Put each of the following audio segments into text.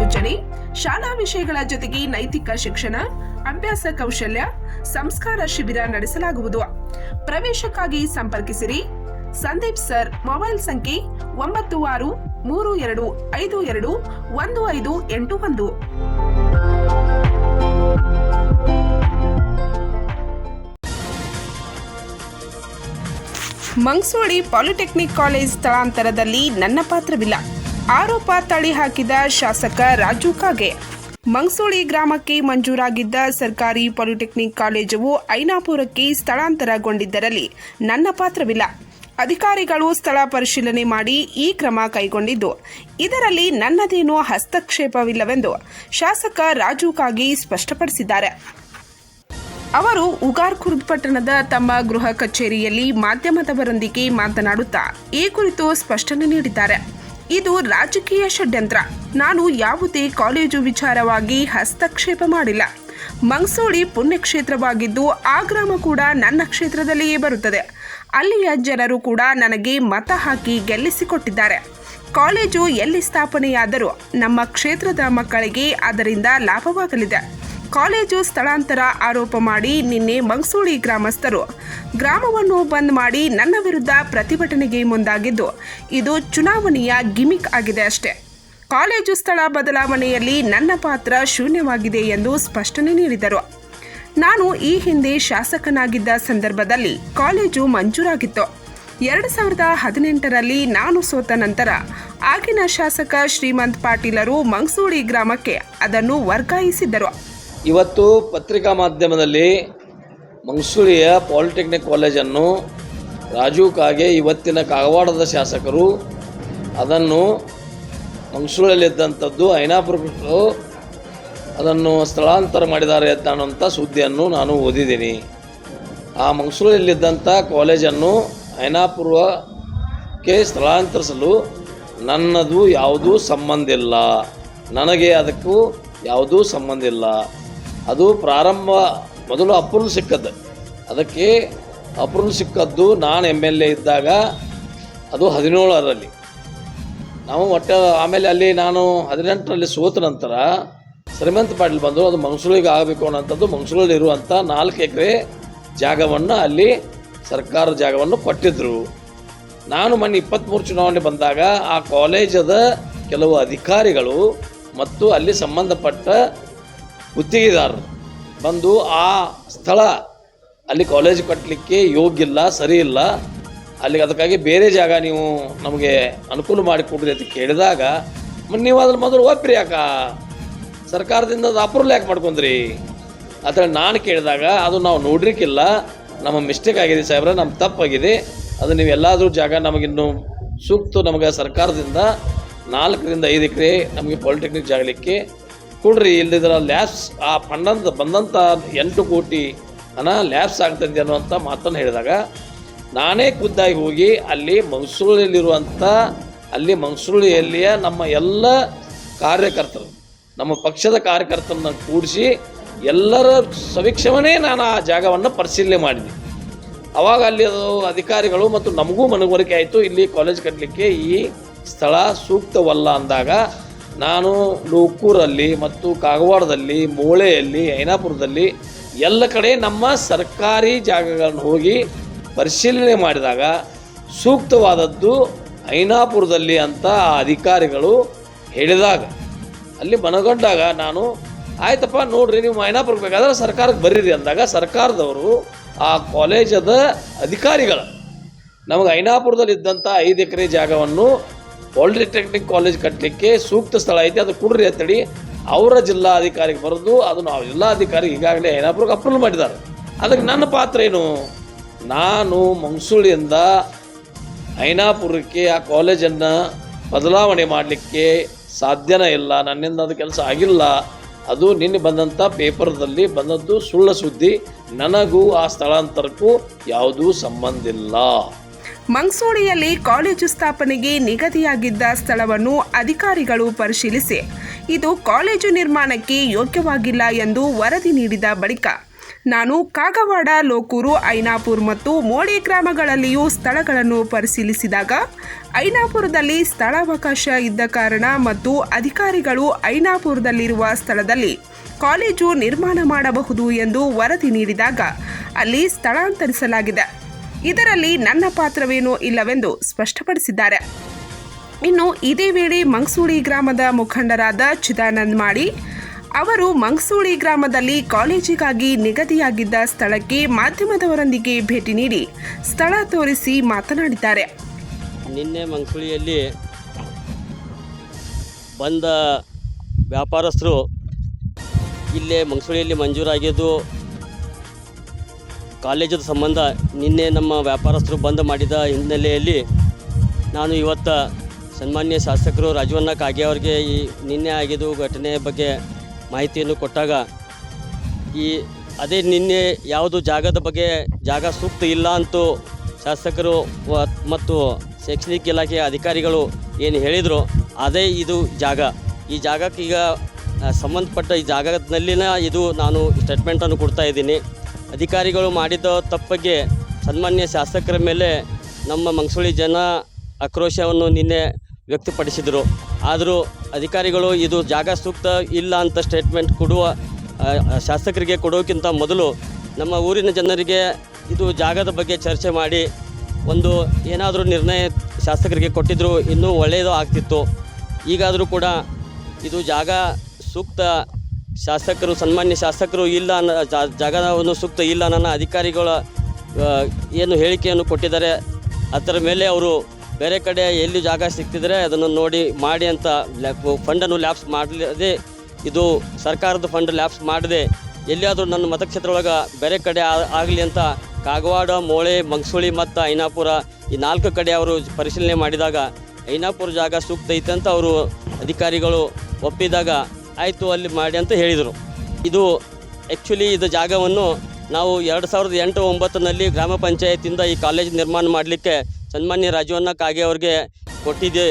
ಸೂಚನೆ. ಶಾಲಾ ವಿಷಯಗಳ ಜೊತೆಗೆ ನೈತಿಕ ಶಿಕ್ಷಣ, ಅಭ್ಯಾಸ ಕೌಶಲ್ಯ, ಸಂಸ್ಕಾರ ಶಿಬಿರ ನಡೆಸಲಾಗುವುದು. ಪ್ರವೇಶಕ್ಕಾಗಿ ಸಂಪರ್ಕಿಸಿರಿ. ಸಂದೀಪ್ ಸರ್, ಮೊಬೈಲ್ ಸಂಖ್ಯೆ ಒಂಬತ್ತು ಆರು, ಮೂರು ಎರಡು, ಐದು ಎರಡು, ಒಂದು ಐದು ಎಂಟು ಒಂದು. ಮಂಗಸೋಳಿ ಪಾಲಿಟೆಕ್ನಿಕ್ ಕಾಲೇಜ್ ಸ್ಥಳಾಂತರದಲ್ಲಿ ನನ್ನ ಪಾತ್ರವಿಲ್ಲ. ಆರೋಪ ತಳಿ ಹಾಕಿದ ಶಾಸಕ ರಾಜು ಕಾಗೆ. ಮಂಗಸೂಳಿ ಗ್ರಾಮಕ್ಕೆ ಮಂಜೂರಾಗಿದ್ದ ಸರ್ಕಾರಿ ಪಾಲಿಟೆಕ್ನಿಕ್ ಕಾಲೇಜು ಐನಾಪುರಕ್ಕೆ ಸ್ಥಳಾಂತರಗೊಂಡಿದ್ದರಲ್ಲಿ ನನ್ನ ಪಾತ್ರವಿಲ್ಲ. ಅಧಿಕಾರಿಗಳು ಸ್ಥಳ ಪರಿಶೀಲನೆ ಮಾಡಿ ಈ ಕ್ರಮ ಕೈಗೊಂಡಿದ್ದು. ಇದರಲ್ಲಿ ನನ್ನದೇನೂ ಹಸ್ತಕ್ಷೇಪವಿಲ್ಲವೆಂದು ಶಾಸಕ ರಾಜು ಕಾಗಿ ಸ್ಪಷ್ಟಪಡಿಸಿದ್ದಾರೆ. ಅವರು ಉಗಾರ್ ಖುರ್ದ್ ಪಟ್ಟಣದ ತಮ್ಮ ಗೃಹ ಕಚೇರಿಯಲ್ಲಿ ಮಾಧ್ಯಮದವರೊಂದಿಗೆ ಮಾತನಾಡುತ್ತಾ ಈ ಕುರಿತು ಸ್ಪಷ್ಟನೆ ನೀಡಿದ್ದಾರೆ. ಇದು ರಾಜಕೀಯ ಷಡ್ಯಂತ್ರ. ನಾನು ಯಾವುದೇ ಕಾಲೇಜು ವಿಚಾರವಾಗಿ ಹಸ್ತಕ್ಷೇಪ ಮಾಡಿಲ್ಲ. ಮಂಗಸೋಳಿ ಪುಣ್ಯಕ್ಷೇತ್ರವಾಗಿದ್ದು ಆ ಗ್ರಾಮ ಕೂಡ ನನ್ನ ಕ್ಷೇತ್ರದಲ್ಲಿಯೇ ಬರುತ್ತದೆ. ಅಲ್ಲಿಯ ಜನರು ಕೂಡ ನನಗೆ ಮತ ಹಾಕಿ ಗೆಲ್ಲಿಸಿಕೊಟ್ಟಿದ್ದಾರೆ. ಕಾಲೇಜು ಎಲ್ಲಿ ಸ್ಥಾಪನೆಯಾದರೂ ನಮ್ಮ ಕ್ಷೇತ್ರದ ಮಕ್ಕಳಿಗೆ ಅದರಿಂದ ಲಾಭವಾಗಲಿದೆ. ಕಾಲೇಜು ಸ್ಥಳಾಂತರ ಆರೋಪ ಮಾಡಿ ನಿನ್ನೆ ಮಂಗಸೂಳಿ ಗ್ರಾಮಸ್ಥರು. ಗ್ರಾಮವನ್ನು ಬಂದ್ ಮಾಡಿ ನನ್ನ ವಿರುದ್ಧ ಪ್ರತಿಭಟನೆಗೆ ಮುಂದಾಗಿದ್ದು, ಇದು ಚುನಾವಣೆಯ ಗಿಮಿಕ್ ಆಗಿದೆ ಅಷ್ಟೇ. ಕಾಲೇಜು ಸ್ಥಳ ಬದಲಾವಣೆಯಲ್ಲಿ ನನ್ನ ಪಾತ್ರ ಶೂನ್ಯವಾಗಿದೆ ಎಂದು ಸ್ಪಷ್ಟನೆ ನೀಡಿದರು. ನಾನು ಈ ಹಿಂದೆ ಶಾಸಕನಾಗಿದ್ದ ಸಂದರ್ಭದಲ್ಲಿ ಕಾಲೇಜು ಮಂಜೂರಾಗಿತ್ತು. ಎರಡು ಸಾವಿರದ ಹದಿನೆಂಟರಲ್ಲಿ ನಾನು ಸೋತ ನಂತರ ಆಗಿನ ಶಾಸಕ ಶ್ರೀಮಂತ್ ಪಾಟೀಲರು ಮಂಗಸೂಳಿ ಗ್ರಾಮಕ್ಕೆ ಅದನ್ನು ವರ್ಗಾಯಿಸಿದ್ದರು. ಇವತ್ತು ಪತ್ರಿಕಾ ಮಾಧ್ಯಮದಲ್ಲಿ ಮಂಗಸೂರಿಯ ಪಾಲಿಟೆಕ್ನಿಕ್ ಕಾಲೇಜನ್ನು ರಾಜೀವ್ ಕಾಗೆ ಇವತ್ತಿನ ಕಾಗವಾಡದ ಶಾಸಕರು, ಅದನ್ನು ಮಂಗಸೂರಲ್ಲಿದ್ದಂಥದ್ದು ಐನಾಪುರಕ್ಕೂ ಅದನ್ನು ಸ್ಥಳಾಂತರ ಮಾಡಿದ್ದಾರೆ ಅಂತ ಸುದ್ದಿಯನ್ನು ನಾನು ಓದಿದ್ದೀನಿ. ಆ ಮಂಗಸೂರಲ್ಲಿದ್ದಂಥ ಕಾಲೇಜನ್ನು ಐನಾಪುರಕ್ಕೆ ಸ್ಥಳಾಂತರಿಸಲು ನನ್ನದು ಯಾವುದೂ ಸಂಬಂಧ ಇಲ್ಲ. ನನಗೆ ಅದಕ್ಕೂ ಯಾವುದೂ ಸಂಬಂಧ ಇಲ್ಲ. ಅದು ಪ್ರಾರಂಭ, ಮೊದಲು ಅಪ್ರೂವಲ್ ಸಿಕ್ಕದ್ದು. ಅದಕ್ಕೆ ಅಪ್ರೂವಲ್ ಸಿಕ್ಕದ್ದು ನಾನು ಎಂ ಎಲ್ ಎ ಇದ್ದಾಗ ಅದು ಹದಿನೇಳರಲ್ಲಿ. ನಾವು ಒಟ್ಟು ಆಮೇಲೆ ಅಲ್ಲಿ ನಾನು ಹದಿನೆಂಟರಲ್ಲಿ ಸೋತ ನಂತರ ಶ್ರೀಮಂತ ಪಾಟೀಲ್ ಬಂದರು, ಅದು ಮಂಗಸೂರಿಗೆ ಆಗಬೇಕು ಅನ್ನೋಂಥದ್ದು ಮಂಗಸೂರಲ್ಲಿ ಇರುವಂಥ ನಾಲ್ಕು ಎಕರೆ ಜಾಗವನ್ನು ಅಲ್ಲಿ ಸರ್ಕಾರ ಜಾಗವನ್ನು ಕೊಟ್ಟಿದ್ದರು ನಾನು ಮೊನ್ನೆ ಇಪ್ಪತ್ತ್ಮೂರು ಚುನಾವಣೆ ಬಂದಾಗ ಆ ಕಾಲೇಜದ ಕೆಲವು ಅಧಿಕಾರಿಗಳು ಮತ್ತು ಅಲ್ಲಿ ಸಂಬಂಧಪಟ್ಟ ಗುತ್ತಿಗೆದಾರರು ಬಂದು ಆ ಸ್ಥಳ ಅಲ್ಲಿ ಕಾಲೇಜ್ ಕಟ್ಟಲಿಕ್ಕೆ ಯೋಗ್ಯ ಇಲ್ಲ ಸರಿ ಇಲ್ಲ ಅಲ್ಲಿಗೆ ಅದಕ್ಕಾಗಿ ಬೇರೆ ಜಾಗ ನೀವು ನಮಗೆ ಅನುಕೂಲ ಮಾಡಿಕೊಡ್ರಿ ಅಂತ ಕೇಳಿದಾಗ ನೀವು ಅದ್ರ ಮೊದಲು ಒಪ್ಪಿರಿ ಯಾಕ? ಸರ್ಕಾರದಿಂದ ಅದು ಅಪ್ರೂವಲ್ ಯಾಕೆ ಮಾಡ್ಕೊಂಡ್ರಿ? ಅಂತ ನಾನು ಕೇಳಿದಾಗ, ಅದು ನಾವು ನೋಡ್ರಿಕ್ಕಿಲ್ಲ ನಮ್ಮ ಮಿಸ್ಟೇಕ್ ಆಗಿದೆ ಸಾಹೇಬ್ರೆ ನಮ್ಮ ತಪ್ಪಾಗಿದೆ. ಅದು ನೀವು ಎಲ್ಲಾದರೂ ಜಾಗ ನಮಗಿನ್ನು ಸೂಕ್ತ ನಮಗೆ ಸರ್ಕಾರದಿಂದ ನಾಲ್ಕರಿಂದ ಐದು ಎಕರೆ ನಮಗೆ ಪಾಲಿಟೆಕ್ನಿಕ್ ಜಾಗಲಿಕ್ಕೆ ಕೊಡ್ರಿ ಇಲ್ಲದಿದ್ರೆ ಲ್ಯಾಬ್ಸ್, ಆ ಫಂಡಂತ ಬಂದಂಥ ಎಂಟು ಕೋಟಿ ಹಣ ಲ್ಯಾಬ್ಸ್ ಆಗ್ತದೆ ಅನ್ನುವಂಥ ಮಾತನ್ನು ಹೇಳಿದಾಗ, ನಾನೇ ಖುದ್ದಾಗಿ ಹೋಗಿ ಅಲ್ಲಿ ಮಂಗಸೂಳಿಯಲ್ಲಿರುವಂಥ ಅಲ್ಲಿ ಮಂಗಸೂರಿಯಲ್ಲಿಯ ನಮ್ಮ ಎಲ್ಲ ಕಾರ್ಯಕರ್ತರು, ನಮ್ಮ ಪಕ್ಷದ ಕಾರ್ಯಕರ್ತರನ್ನ ಕೂಡಿಸಿ ಎಲ್ಲರ ಸಮೀಕ್ಷೆವನ್ನೇ ನಾನು ಆ ಜಾಗವನ್ನು ಪರಿಶೀಲನೆ ಮಾಡಿದೆ ಅವಾಗ ಅಲ್ಲಿ ಅಧಿಕಾರಿಗಳು ಮತ್ತು ನಮಗೂ ಮನವರಿಕೆ ಆಯಿತು, ಇಲ್ಲಿ ಕಾಲೇಜ್ ಕಟ್ಟಲಿಕ್ಕೆ ಈ ಸ್ಥಳ ಸೂಕ್ತವಲ್ಲ ಅಂದಾಗ ನಾನು ಲೋಕೂರಲ್ಲಿ ಮತ್ತು ಕಾಗವಾಡದಲ್ಲಿ, ಮೋಳೆಯಲ್ಲಿ, ಐನಾಪುರದಲ್ಲಿ ಎಲ್ಲ ಕಡೆ ನಮ್ಮ ಸರ್ಕಾರಿ ಜಾಗಗಳನ್ನು ಹೋಗಿ ಪರಿಶೀಲನೆ ಮಾಡಿದಾಗ ಸೂಕ್ತವಾದದ್ದು ಐನಾಪುರದಲ್ಲಿ ಅಂತ ಆ ಅಧಿಕಾರಿಗಳು ಹೇಳಿದಾಗ. ಅಲ್ಲಿ ಮನಗೊಂಡಾಗ ನಾನು, ಆಯ್ತಪ್ಪ ನೋಡ್ರಿ ನೀವು ಐನಾಪುರಕ್ಕೆ ಬೇಕಾದ್ರೆ ಸರ್ಕಾರಕ್ಕೆ ಬರೀರಿ ಅಂದಾಗ ಸರ್ಕಾರದವರು ಆ ಕಾಲೇಜದ ಅಧಿಕಾರಿಗಳ, ನಮಗೆ ಐನಾಪುರದಲ್ಲಿ ಇದ್ದಂಥ ಐದು ಎಕರೆ ಜಾಗವನ್ನು ಪಾಲಿಟೆಕ್ನಿಕ್ ಕಾಲೇಜ್ ಕಟ್ಟಲಿಕ್ಕೆ ಸೂಕ್ತ ಸ್ಥಳ ಐತಿ, ಅದು ಕೊಡ್ರಿ ಅಂತೇಳಿ ಅವರ ಜಿಲ್ಲಾಧಿಕಾರಿಗೆ ಬರೆದು ಅದು ನಾವು ಜಿಲ್ಲಾಧಿಕಾರಿ ಈಗಾಗಲೇ ಐನಾಪುರಕ್ಕೆ ಅಪ್ರೂವಲ್ ಮಾಡಿದ್ದಾರೆ. ಅದಕ್ಕೆ ನನ್ನ ಪಾತ್ರ ಏನು? ನಾನು ಮಂಗಸೂಳಿಯಿಂದ ಐನಾಪುರಕ್ಕೆ ಆ ಕಾಲೇಜನ್ನು ಬದಲಾವಣೆ ಮಾಡಲಿಕ್ಕೆ ಸಾಧ್ಯನೇ ಇಲ್ಲ, ನನ್ನಿಂದ ಅದು ಕೆಲಸ ಆಗಿಲ್ಲ. ಅದು ನಿನ್ನೆ ಬಂದಂಥ ಪೇಪರ್ದಲ್ಲಿ ಬಂದದ್ದು ಸುಳ್ಳು ಸುದ್ದಿ, ನನಗೂ ಆ ಸ್ಥಳಾಂತರಕ್ಕೂ ಯಾವುದೂ ಸಂಬಂಧ ಮಂಗಸೂಳಿಯಲ್ಲಿ ಕಾಲೇಜು ಸ್ಥಾಪನೆಗೆ ನಿಗದಿಯಾಗಿದ್ದ ಸ್ಥಳವನ್ನು ಅಧಿಕಾರಿಗಳು ಪರಿಶೀಲಿಸಿ. ಇದು ಕಾಲೇಜು ನಿರ್ಮಾಣಕ್ಕೆ ಯೋಗ್ಯವಾಗಿಲ್ಲ ಎಂದು ವರದಿ ನೀಡಿದ ಬಳಿಕ, ನಾನು ಕಾಗವಾಡ, ಲೋಕೂರು, ಐನಾಪುರ್ ಮತ್ತು ಮೋಡಿ ಗ್ರಾಮಗಳಲ್ಲಿಯೂ ಸ್ಥಳಗಳನ್ನು ಪರಿಶೀಲಿಸಿದಾಗ, ಐನಾಪುರದಲ್ಲಿ ಸ್ಥಳಾವಕಾಶ ಇದ್ದ ಕಾರಣ ಮತ್ತು ಅಧಿಕಾರಿಗಳು ಐನಾಪುರದಲ್ಲಿರುವ ಸ್ಥಳದಲ್ಲಿ ಕಾಲೇಜು ನಿರ್ಮಾಣ ಮಾಡಬಹುದು ಎಂದು ವರದಿ ನೀಡಿದಾಗ, ಅಲ್ಲಿ ಸ್ಥಳಾಂತರಿಸಲಾಗಿದೆ. ಇದರಲ್ಲಿ ನನ್ನ ಪಾತ್ರವೇನೂ ಇಲ್ಲವೆಂದು ಸ್ಪಷ್ಟಪಡಿಸಿದ್ದಾರೆ. ಇನ್ನು ಇದೇ ವೇಳೆ ಮಂಗ್ಸೂಳಿ ಗ್ರಾಮದ ಮುಖಂಡರಾದ ಚಿದಾನಂದ್ ಮಾಡಿ ಅವರು ಮಂಗ್ಸೂಳಿ ಗ್ರಾಮದಲ್ಲಿ ಕಾಲೇಜಿಗಾಗಿ ನಿಗದಿಯಾಗಿದ್ದ ಸ್ಥಳಕ್ಕೆ ಮಾಧ್ಯಮದವರೊಂದಿಗೆ ಭೇಟಿ ನೀಡಿ ಸ್ಥಳ ತೋರಿಸಿ ಮಾತನಾಡಿದ್ದಾರೆ. ನಿನ್ನೆ ಮಂಗ್ಸೂಳಿಯಲ್ಲಿ ಬಂದ ವ್ಯಾಪಾರಸ್ಥರು ಇಲ್ಲೇ ಮಂಗ್ಸೂಳಿಯಲ್ಲಿ ಮಂಜೂರಾಗಿದ್ದು ಕಾಲೇಜದ ಸಂಬಂಧ ನಿನ್ನೆ ನಮ್ಮ ವ್ಯಾಪಾರಸ್ಥರು ಬಂದ್ ಮಾಡಿದ ಹಿನ್ನೆಲೆಯಲ್ಲಿ ನಾನು ಇವತ್ತು ಸನ್ಮಾನ್ಯ ಶಾಸಕರು ರಾಜವನ್ನ ಕಾಗೆ ಅವರಿಗೆ ಈ ನಿನ್ನೆ ಆಗಿದ್ದು ಘಟನೆಯ ಬಗ್ಗೆ ಮಾಹಿತಿಯನ್ನು ಕೊಟ್ಟಾಗ ಈ ಅದೇ ನಿನ್ನೆ ಯಾವುದು ಜಾಗದ ಬಗ್ಗೆ ಜಾಗ ಸೂಕ್ತ ಇಲ್ಲ ಅಂತೂ ಶಾಸಕರು ಮತ್ತು ಶೈಕ್ಷಣಿಕ ಇಲಾಖೆಯ ಅಧಿಕಾರಿಗಳು ಏನು ಹೇಳಿದರು, ಅದೇ ಇದು ಜಾಗ. ಈ ಜಾಗಕ್ಕೆ ಈಗ ಸಂಬಂಧಪಟ್ಟ ಈ ಜಾಗದಲ್ಲಿನ ಇದು ನಾನು ಸ್ಟೇಟ್ಮೆಂಟನ್ನು ಕೊಡ್ತಾ ಇದ್ದೀನಿ. ಅಧಿಕಾರಿಗಳು ಮಾಡಿದ ತಪ್ಪಿಗೆ ಸನ್ಮಾನ್ಯ ಶಾಸಕರ ಮೇಲೆ ನಮ್ಮ ಮಂಗಸೂಳಿ ಜನ ಆಕ್ರೋಶವನ್ನು ನಿನ್ನೆ ವ್ಯಕ್ತಪಡಿಸಿದರು. ಆದರೂ ಅಧಿಕಾರಿಗಳು ಇದು ಜಾಗ ಸೂಕ್ತ ಇಲ್ಲ ಅಂತ ಸ್ಟೇಟ್ಮೆಂಟ್ ಕೊಡುವ ಶಾಸಕರಿಗೆ ಕೊಡೋಕ್ಕಿಂತ ಮೊದಲು ನಮ್ಮ ಊರಿನ ಜನರಿಗೆ ಇದು ಜಾಗದ ಬಗ್ಗೆ ಚರ್ಚೆ ಮಾಡಿ ಒಂದು ಏನಾದರೂ ನಿರ್ಣಯ ಶಾಸಕರಿಗೆ ಕೊಟ್ಟಿದ್ದರೂ ಇನ್ನೂ ಒಳ್ಳೆಯದು ಆಗ್ತಿತ್ತು. ಈಗಾದರೂ ಕೂಡ ಇದು ಜಾಗ ಸೂಕ್ತ ಶಾಸಕರು, ಸನ್ಮಾನ್ಯ ಶಾಸಕರು ಇಲ್ಲ ಅನ್ನ ಜಾಗವನ್ನು ಸೂಕ್ತ ಇಲ್ಲ ನನ್ನ ಅಧಿಕಾರಿಗಳ ಏನು ಹೇಳಿಕೆಯನ್ನು ಕೊಟ್ಟಿದ್ದಾರೆ. ಅದರ ಮೇಲೆ ಅವರು ಬೇರೆ ಕಡೆ ಎಲ್ಲಿ ಜಾಗ ಸಿಗ್ತಿದ್ರೆ ಅದನ್ನು ನೋಡಿ ಮಾಡಿ ಅಂತ ಫಂಡನ್ನು ಲ್ಯಾಪ್ಸ್ ಮಾಡಲಿದೆ. ಇದು ಸರ್ಕಾರದ ಫಂಡ್ ಲ್ಯಾಪ್ಸ್ ಮಾಡದೆ. ಎಲ್ಲಿಯಾದರೂ ನನ್ನ ಮತಕ್ಷೇತ್ರ ಒಳಗೆ ಬೇರೆ ಕಡೆ ಆಗಲಿ ಅಂತ ಕಾಗವಾಡ, ಮೋಳೆ, ಮಂಗಸೂಳಿ ಮತ್ತು ಐನಾಪುರ ಈ ನಾಲ್ಕು ಕಡೆ ಅವರು ಪರಿಶೀಲನೆ ಮಾಡಿದಾಗ ಐನಾಪುರ ಜಾಗ ಸೂಕ್ತ ಐತೆ ಅಂತ ಅವರು ಅಧಿಕಾರಿಗಳು ಒಪ್ಪಿದಾಗ ಆಯಿತು ಅಲ್ಲಿ ಮಾಡಿ ಅಂತ ಹೇಳಿದರು. ಇದು ಆ್ಯಕ್ಚುಲಿ ಇದು ಜಾಗವನ್ನು ನಾವು ಎರಡು ಸಾವಿರದ ಎಂಟು ಒಂಬತ್ತರಲ್ಲಿ ಗ್ರಾಮ ಪಂಚಾಯತಿಂದ ಈ ಕಾಲೇಜ್ ನಿರ್ಮಾಣ ಮಾಡಲಿಕ್ಕೆ ಸನ್ಮಾನ್ಯ ರಾಜವನ್ನ ಕಾಗೆ ಅವರಿಗೆ ಕೊಟ್ಟಿದ್ದೆ.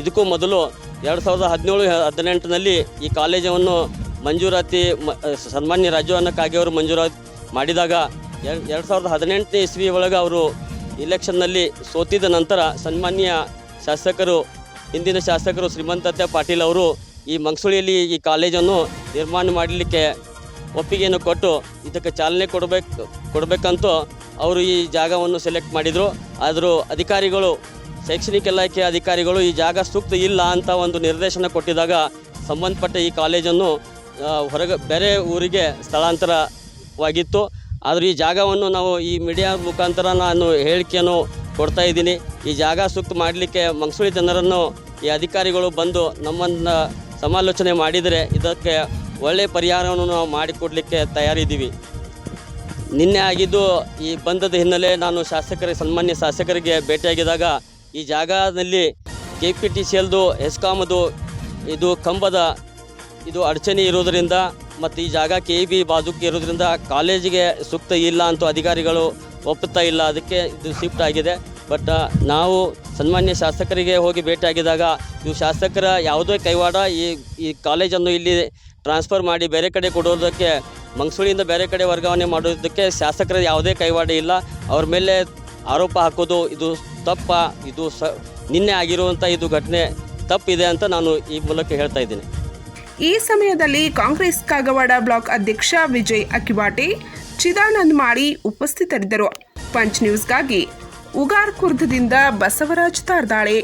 ಇದಕ್ಕೂ ಮೊದಲು ಎರಡು ಸಾವಿರದ ಹದಿನೇಳು, ಹದಿನೆಂಟರಲ್ಲಿ ಈ ಕಾಲೇಜನ್ನು ಮಂಜೂರಾತಿ ಸನ್ಮಾನ್ಯ ರಾಜವನ್ನ ಕಾಗೆ ಅವರು ಮಂಜೂರಾತಿ ಮಾಡಿದಾಗ ಎರಡು ಸಾವಿರದ ಹದಿನೆಂಟನೇ ಇಸ್ವಿ ಒಳಗೆ ಅವರು ಇಲೆಕ್ಷನ್ನಲ್ಲಿ ಸೋತಿದ ನಂತರ ಸನ್ಮಾನ್ಯ ಶಾಸಕರು, ಹಿಂದಿನ ಶಾಸಕರು ಶ್ರೀಮಂತತ್ಯ ಪಾಟೀಲ್ ಅವರು ಈ ಮಂಗಸುಳಿಯಲ್ಲಿ ಈ ಕಾಲೇಜನ್ನು ನಿರ್ಮಾಣ ಮಾಡಲಿಕ್ಕೆ ಒಪ್ಪಿಗೆಯನ್ನು ಕೊಟ್ಟು ಇದಕ್ಕೆ ಚಾಲನೆ ಕೊಡಬೇಕು, ಕೊಡಬೇಕಂತೂ ಅವರು ಈ ಜಾಗವನ್ನು ಸೆಲೆಕ್ಟ್ ಮಾಡಿದರು. ಆದರೂ ಅಧಿಕಾರಿಗಳು, ಶೈಕ್ಷಣಿಕ ಇಲಾಖೆ ಅಧಿಕಾರಿಗಳು ಈ ಜಾಗ ಸೂಕ್ತ ಇಲ್ಲ ಅಂತ ಒಂದು ನಿರ್ದೇಶನ ಕೊಟ್ಟಿದಾಗ ಸಂಬಂಧಪಟ್ಟ ಈ ಕಾಲೇಜನ್ನು ಹೊರಗೆ ಬೇರೆ ಊರಿಗೆ ಸ್ಥಳಾಂತರವಾಗಿತ್ತು. ಆದರೂ ಈ ಜಾಗವನ್ನು ನಾವು ಈ ಮೀಡಿಯಾ ಮುಖಾಂತರ ನಾನು ಹೇಳಿಕೆಯನ್ನು ಕೊಡ್ತಾ ಇದ್ದೀನಿ. ಈ ಜಾಗ ಸೂಕ್ತ ಮಾಡಲಿಕ್ಕೆ ಮಂಗಸೂಳಿ ಜನರನ್ನು ಈ ಅಧಿಕಾರಿಗಳು ಬಂದು ನಮ್ಮನ್ನು ಸಮಾಲೋಚನೆ ಮಾಡಿದರೆ ಇದಕ್ಕೆ ಒಳ್ಳೆಯ ಪರಿಹಾರವನ್ನು ನಾವು ಮಾಡಿಕೊಡಲಿಕ್ಕೆ ತಯಾರಿದ್ದೀವಿ. ನಿನ್ನೆ ಆಗಿದ್ದು ಈ ಬಂದದ ಹಿನ್ನೆಲೆ ನಾನು ಶಾಸಕರಿಗೆ, ಸನ್ಮಾನ್ಯ ಶಾಸಕರಿಗೆ ಭೇಟಿಯಾಗಿದ್ದಾಗ ಈ ಜಾಗದಲ್ಲಿ ಕೆ ಪಿ ಟಿ ಸಿ ಎಲ್ದು ಎಸ್ಕಾಮದು ಇದು ಕಂಬದ ಇದು ಅಡಚಣೆ ಇರೋದರಿಂದ ಮತ್ತು ಈ ಜಾಗ ಕೆ ಬಿ ಬಾಜುಕ್ಕೆ ಇರೋದರಿಂದ ಕಾಲೇಜಿಗೆ ಸೂಕ್ತ ಇಲ್ಲ ಅಂತ ಅಧಿಕಾರಿಗಳು ಒಪ್ಪುತ್ತಾ ಇಲ್ಲ. ಅದಕ್ಕೆ ಇದು ಶಿಫ್ಟ್ ಆಗಿದೆ. ಬಟ್ ನಾವು ಸನ್ಮಾನ್ಯ ಶಾಸಕರಿಗೆ ಹೋಗಿ ಭೇಟಿಯಾಗಿದ್ದಾಗ ಇವು ಶಾಸಕರ ಯಾವುದೇ ಕೈವಾಡ ಈ ಈ ಕಾಲೇಜನ್ನು ಇಲ್ಲಿ ಟ್ರಾನ್ಸ್ಫರ್ ಮಾಡಿ ಬೇರೆ ಕಡೆ ಕೊಡೋದಕ್ಕೆ ಮಂಗಸೂಳಿಯಿಂದ ಬೇರೆ ಕಡೆ ವರ್ಗಾವಣೆ ಮಾಡೋದಕ್ಕೆ ಶಾಸಕರ ಯಾವುದೇ ಕೈವಾಡ ಇಲ್ಲ. ಅವ್ರ ಮೇಲೆ ಆರೋಪ ಹಾಕೋದು, ಇದು ತಪ್ಪ, ಇದು ಸ, ನಿನ್ನೆ ಆಗಿರುವಂಥ ಇದು ಘಟನೆ ತಪ್ಪಿದೆ ಅಂತ ನಾನು ಈ ಮೂಲಕ ಹೇಳ್ತಾ ಇದ್ದೀನಿ. ಈ ಸಮಯದಲ್ಲಿ ಕಾಂಗ್ರೆಸ್ ಕಾಗವಾಡ ಬ್ಲಾಕ್ ಅಧ್ಯಕ್ಷ ವಿಜಯ್ ಅಕಿವಾಟೆ, ಚಿದಾನಂದ್ ಮಾಡಿ ಉಪಸ್ಥಿತರಿದ್ದರು. ಪಂಚ್ ನ್ಯೂಸ್ಗಾಗಿ ಉಗಾರ್ ಕುರ್ದದಿಂದ ಬಸವರಾಜ್ ತಾರ್ದಾಳೆ.